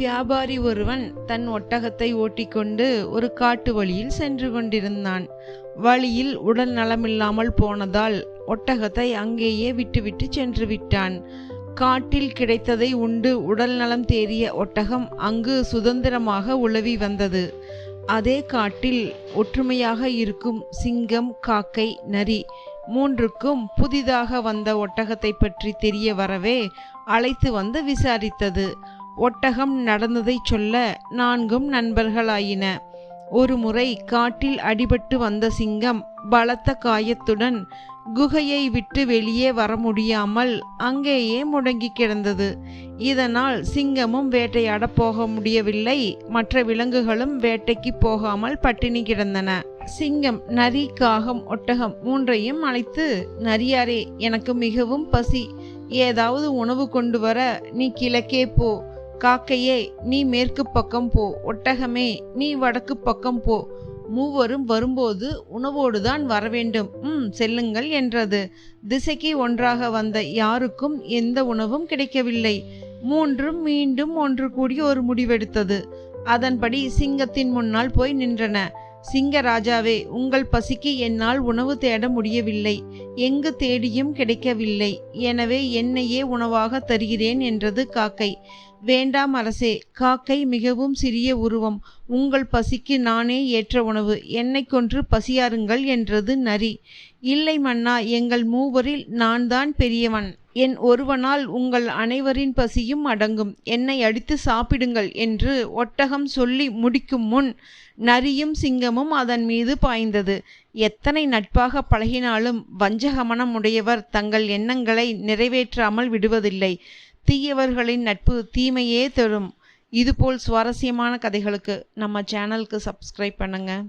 வியாபாரி ஒருவன் தன் ஒட்டகத்தை ஓட்டிக்கொண்டு ஒரு காட்டு வழியில் சென்று கொண்டிருந்தான். வழியில் உடல் நலமில்லாமல் போனதால் ஒட்டகத்தை அங்கேயே விட்டுவிட்டு சென்று விட்டான். காட்டில் கிடைத்ததை உண்டு உடல் நலம் தேறிய ஒட்டகம் அங்கு சுதந்திரமாக உழவி வந்தது. அதே காட்டில் ஒற்றுமையாக இருக்கும் சிங்கம் காக்கை நரி மூன்றுக்கும் புதிதாக வந்த ஒட்டகத்தை பற்றி தெரிய வரவே அழைத்து வந்து விசாரித்தது. ஒட்டகம் நடந்ததைச் சொல்ல நான்கும் நண்பர்களாயின. ஒரு முறை காட்டில் அடிபட்டு வந்த சிங்கம் பலத்த காயத்துடன் குகையை விட்டு வெளியே வர முடியாமல் அங்கேயே முடங்கி கிடந்தது. இதனால் சிங்கமும் வேட்டையாட போக முடியவில்லை. மற்ற விலங்குகளும் வேட்டைக்கு போகாமல் பட்டினி கிடந்தன. சிங்கம் நரி காகம் ஒட்டகம் மூன்றையும் அழைத்து நரியாரே எனக்கு மிகவும் பசி. ஏதாவது உணவு கொண்டு வர நீ கிழக்கே போ. காக்கையே நீ மேற்கு பக்கம் போ. ஒட்டகமே நீ வடக்கு பக்கம் போ. மூவரும் வரும்போது உணவோடுதான் வரவேண்டும். ம் செல்லுங்கள் என்றது. திசைக்கு ஒன்றாக வந்த யாருக்கும் எந்த உணவும் கிடைக்கவில்லை. மூன்றும் மீண்டும் ஒன்று கூடி ஒரு முடிவெடுத்தது. அதன்படி சிங்கத்தின் முன்னால் போய் நின்றன. சிங்க ராஜாவே உங்கள் பசிக்கு என்னால் உணவு தேட முடியவில்லை. எங்கு தேடியும் கிடைக்கவில்லை. எனவே என்னையே உணவாக தருகிறேன் என்றது காக்கை. வேண்டாம் அரசே காக்கை மிகவும் சிறிய உருவம். உங்கள் பசிக்கு நானே ஏற்ற உணவு. என்னை கொன்று பசியாருங்கள் என்றது நரி. இல்லை மன்னா எங்கள் மூவரில் நான் தான் பெரியவன். என் ஒருவனால் உங்கள் அனைவரின் பசியும் அடங்கும். என்னை அடித்து சாப்பிடுங்கள் என்று ஒட்டகம் சொல்லி முடிக்கும் முன் நரியும் சிங்கமும் அதன் மீது பாய்ந்தது. எத்தனை நட்பாக பழகினாலும் வஞ்சகமனம் உடையவர் தங்கள் எண்ணங்களை நிறைவேற்றாமல் விடுவதில்லை. தீயவர்களின் நட்பு தீமையே தரும். இதுபோல் சுவாரஸ்யமான கதைகளுக்கு நம்ம சேனலுக்கு சப்ஸ்கிரைப் பண்ணுங்கள்